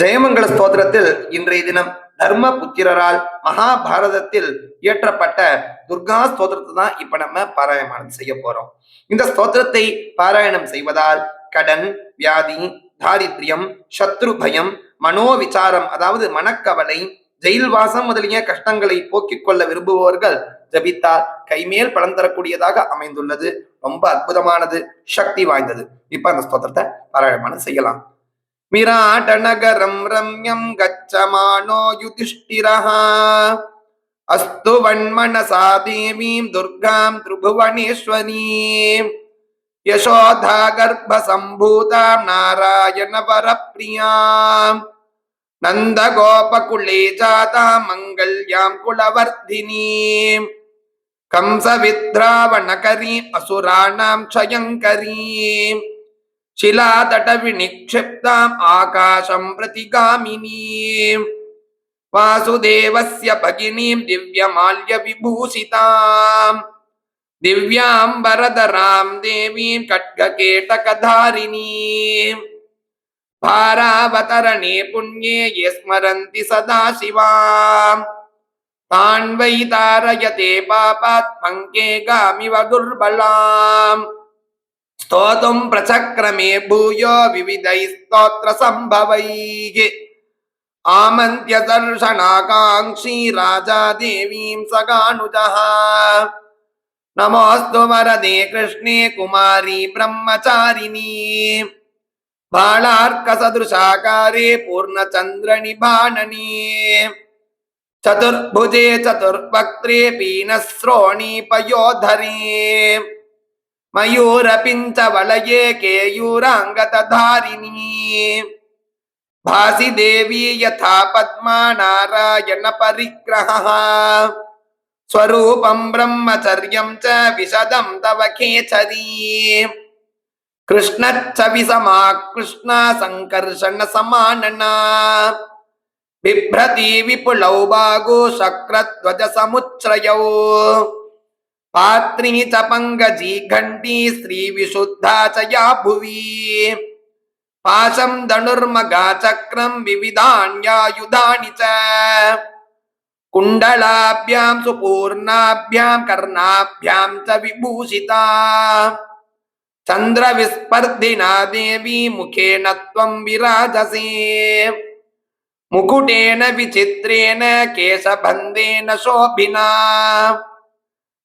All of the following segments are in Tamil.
ஜெயமங்கல ஸ்தோத்திரத்தில் இன்றைய தினம் தர்ம புத்திரரால் மகாபாரதத்தில் இயற்றப்பட்ட துர்கா ஸ்தோத்திரத்தை தான் இப்ப நம்ம பாராயணம் செய்ய போறோம். இந்த ஸ்தோத்திரத்தை பாராயணம் செய்வதால் கடன் வியாதி தாரித்யம் சத்ரு பயம் மனோவிசாரம் அதாவது மனக்கவலை ஜெயில் வாசம் முதலிய கஷ்டங்களை போக்கிக் கொள்ள விரும்புபவர்கள் ஜபித்தால் கைமேல் பலன் தரக்கூடியதாக அமைந்துள்ளது. ரொம்ப அற்புதமானது சக்தி வாய்ந்தது. இப்ப அந்த ஸ்தோத்திரத்தை பாராயணம் செய்யலாம். विराटनगरं रम्यं गच्छमानो युधिष्ठिरः अस्तु वन्मनसा देवीं दुर्गां त्रिभुवनेश्वरीं यशोधा गर्भसम्भूतां नारायणवरप्रियां नन्दगोपकुले जातां मङ्गल्यां कुलवर्धिनीं कंसविद्रावणकरीम् असुराणां क्षयङ्करीम् शिलातटविनिक्षिप्ताम् आकाशं प्रतिगामिनीम् वासुदेवस्य भगिनीं दिव्यमाल्यविभूषिताम् दिव्याम्बरधरां देवीं खड्गकेटकधारिणीम् भारावतरणे पुण्ये ये स्मरन्ति सदा शिवाम् तान् वै तारयते पापात् पङ्के गामिव दुर्बलाम् स्तोतुं प्रचक्रमे भूयो विविधैः स्तोत्रसम्भवैः आमन्त्य दर्शनाकाङ्क्षी राजा देवीं सगानुजः नमोऽस्तु वरदे कृष्णे कुमारी ब्रह्मचारिणी बालार्कसदृशाकारे पूर्णचन्द्रनिभाननी चतुर्भुजे మయూరపించవలయే కేయూరాంగతధారిణీ భాసిదేవీ యథా పద్మా నారాయణ పరిగ్రహ స్వరూపం బ్రహ్మచర్యం చ విశదం తవ ఖేచరీ కృష్ణచ్చవి సమా కృష్ణ సంకర్షణ సమాననా బిభ్రతి విపులౌ బాగో శక్రధ్వజ సముచ్రయౌ पात्री च पङ्गजी घण्टी श्रीविशुद्धा च या भुवि पाशं धनुर्मगा चक्रं विविधान्यायुधानि च कुण्डलाभ्यां सुपूर्णाभ्यां कर्णाभ्यां च विभूषिता चन्द्रविस्पर्धिना देवी मुखेन त्वं विराजसे मुकुटेन विचित्रेण केशबन्धेन शोभिना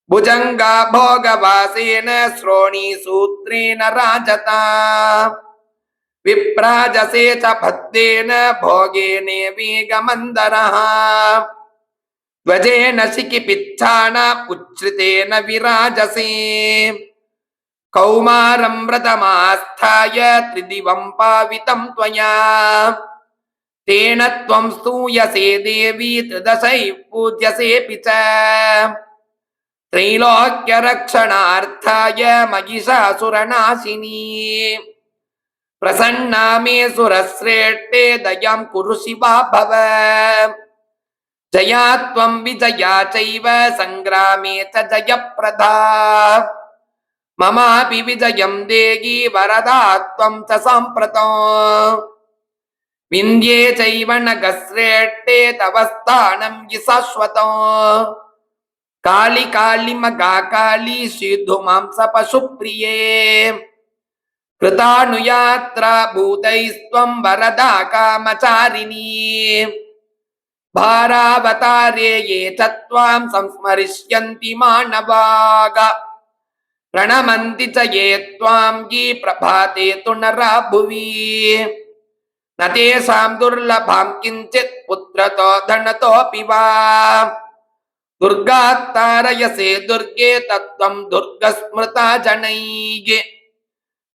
भुजङ्गा भोगवासेन श्रोणीसूत्रेण राजता। विप्राजसे च भद्रेन भोगेने वेगमन्दरः ध्वजेन शिकिपिच्छान उच्छ्रितेन विराजसे। कौमारं व्रतमास्थाय त्रिदिवं पावितं त्वया। तेन त्वं स्तूयसे देवी त्रिदशैः पूज्यसेऽपि च। त्रैलोक्यरक्षणार्थाय महिषासुरनाशिनी प्रसन्ना मे सुरश्रेष्ठे दयां कुरु शिवा भव जया त्वं विजया चैव सङ्ग्रामे च जयप्रदा ममापि विजयं देहि वरदा त्वं च साम्प्रतम् विन्द्ये चैव नगश्रेष्ठे तव स्थानं हि शाश्वतम् కాళి కాళిమ గాకాళి సిద్ధు మాంస పశు ప్రియే కృతానుయాత్ర భూతైస్త్వం వరదా కామచారిణీ. భారావతారే ఏ చత్వాం సంస్మరిష్యంతి మానవాగా. ప్రణమంతి చ ఏ త్వాం యీ ప్రభాతే తు నరా భువి. నతేషాం దుర్లభాం కించిత్ పుత్రతో ధనతోపి వా. वा दुर्गात्तारयसे दुर्गे तत्त्वं दुर्गस्मृता जनैः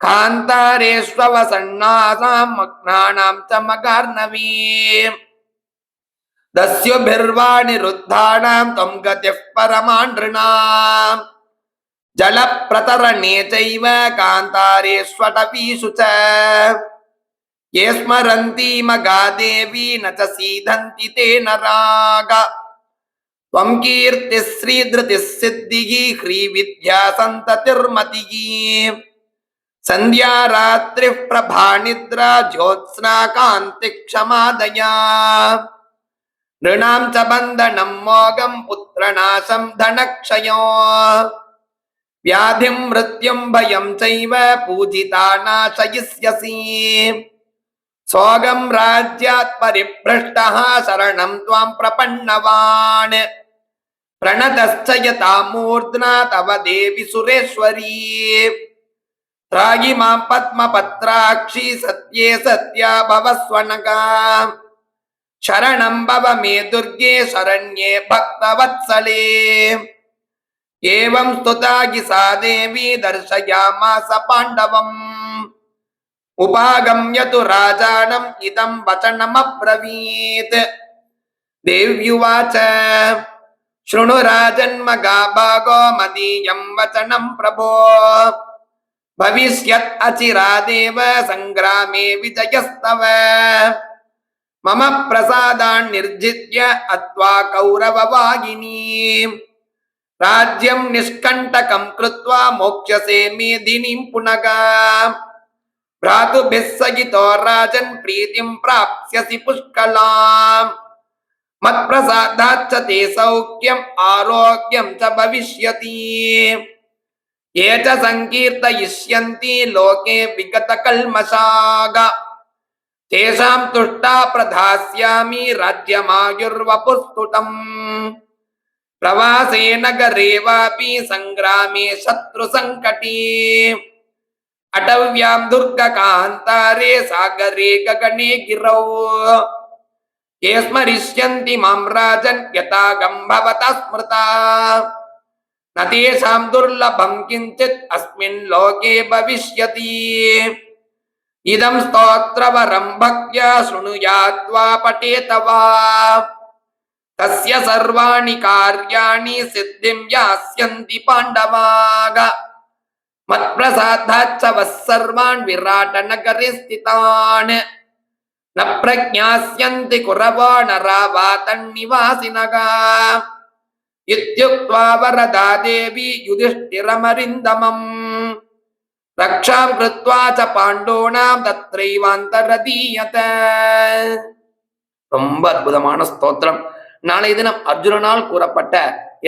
कान्तारेष्वसन्नासां मग्नानां च मगार्णवी च। ये स्मरन्ति मगा देवी न च सीदन्ति ते नराग त्वं कीर्तिः श्रीधृतिः ह्रीविद्या सन्ततिर्मतिः सन्ध्या रात्रिः प्रभा निद्रा, ज्योत्स्ना कान्ति क्षमादया। नृणां च बन्धनं मोगं पुत्रनाशं धनक्षयो। व्याधिं मृत्युं भयं चैव पूजिता नाशयिष्यसि। सोगं राज्यात् परिभ्रष्टः शरणं त्वां प्रपन्नवान्। प्रणतश्च यथा मूर्ध्ना तव देवि सुरेश्वरी त्रायि मां पद्मपत्राक्षी सत्ये सत्या भवस्वनगा शरणं भव मे दुर्गे शरण्ये भक्तवत्सले एवं स्तुता हि सा देवी दर्शयामास पाण्डवम् उपागम्य तु राजानम् इदं वचनमब्रवीत् देव्युवाच शृणु राजन्मगा भागो मदीयं वचनं प्रभो भविष्यत् अचिरादेव सङ्ग्रामे विजयस्तव मम प्रसादान् निर्जित्य अत्वा कौरववागिनी राज्यं निष्कण्टकं कृत्वा मोक्ष्यसे मेदिनीं पुनः भ्रातुभिः सहितो राजन् प्रीतिं प्राप्स्यसि पुष्कलाम् मत्प्रसादाच्च ते सौख्यम् आरोग्यं च भविष्यति ये च सङ्कीर्तयिष्यन्ति लोके विगतकल्मषाग तेषां तुष्टा प्रधास्यामि राज्यमायुर्वपुस्तुतम् प्रवासे नगरे वापि सङ्ग्रामे शत्रुसङ्कटे अटव्यां दुर्गकान्तारे सागरे गगने गिरौ கே ஸ்மரிஷ்யந்தி மாம் ராஜன் யதா கம்பவத ஸ்மிருதா நதேஷாம் துர்லபம் கிஞ்சித் அஸ்மின் லோகே பவிஷ்யதி இதம் ஸ்தோத்ரவரம் பக்யா சுணுயாத்வா பட்டேதவா தஸ்ய சர்வாணி கார்யாணி சித்திம் யாஸ்யந்தி பாண்டவாக மத்பிரசாத்தாச்சவ சர்வான் விராட நகரி ஸ்திதான் ந பிரஜாஸ்யந்தி குரவோ நராவா தன்னிவாசினகா இத்யுக்த்வா வரதா தேவி யுதிஷ்டிரமரிந்தமம் ரக்ஷாம் கிருத்வா ச பாண்டோனாம் தத்ரைவாந்தரதீயத ரொம்ப அற்புதமான ஸ்தோத்திரம். நாளை தினம் அர்ஜுனனால் கூறப்பட்ட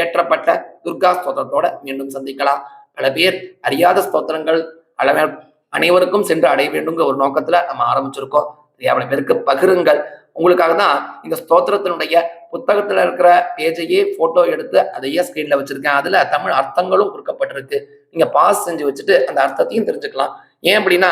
ஏற்றப்பட்ட துர்கா ஸ்தோத்திரத்தோட மீண்டும் சந்திக்கலாம். பல பேர் அறியாத ஸ்தோத்திரங்கள் அளவே அனைவருக்கும் சென்று அடைய வேண்டுங்கிற ஒரு நோக்கத்துல நம்ம ஆரம்பிச்சிருக்கோம். அவ்வளவு பேருக்கு பகிருங்கள். உங்களுக்காக தான் இந்த ஸ்தோத்திரத்தினுடைய புத்தகத்துல இருக்கிற பேஜையே போட்டோ எடுத்து அதையே ஸ்கிரீன்ல வச்சிருக்கேன். அதுல தமிழ் அர்த்தங்களும் கொடுக்கப்பட்டிருக்கு. நீங்க பாஸ் செஞ்சு வச்சுட்டு அந்த அர்த்தத்தையும் தெரிஞ்சுக்கலாம். ஏன் அப்படின்னா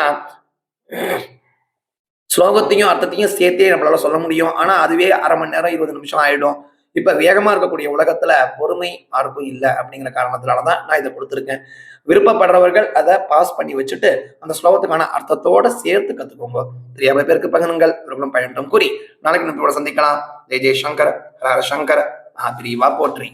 ஸ்லோகத்தையும் அர்த்தத்தையும் சேர்த்தே நம்மளால சொல்ல முடியும். ஆனா அதுவே அரை மணி நேரம் இருபது நிமிஷம் ஆயிடும். இப்ப வேகமா இருக்கக்கூடிய உலகத்துல பொறுமை யாருக்கும் இல்லை அப்படிங்கிற காரணத்தினாலதான் நான் இதை கொடுத்துருக்கேன். விருப்பப்படுறவர்கள் அதை பாஸ் பண்ணி வச்சுட்டு அந்த ஸ்லோகத்துக்கான அர்த்தத்தோட சேர்த்து கத்துக்கோங்க. தெரியாம பேருக்கு பகனுங்கள் இவர்களும் பயன்றும் கூறி நாளைக்கு நம்ம சந்திக்கலாம். ஜெய் ஜெய் சங்கர் ஹர ஹர சங்கர போற்றி.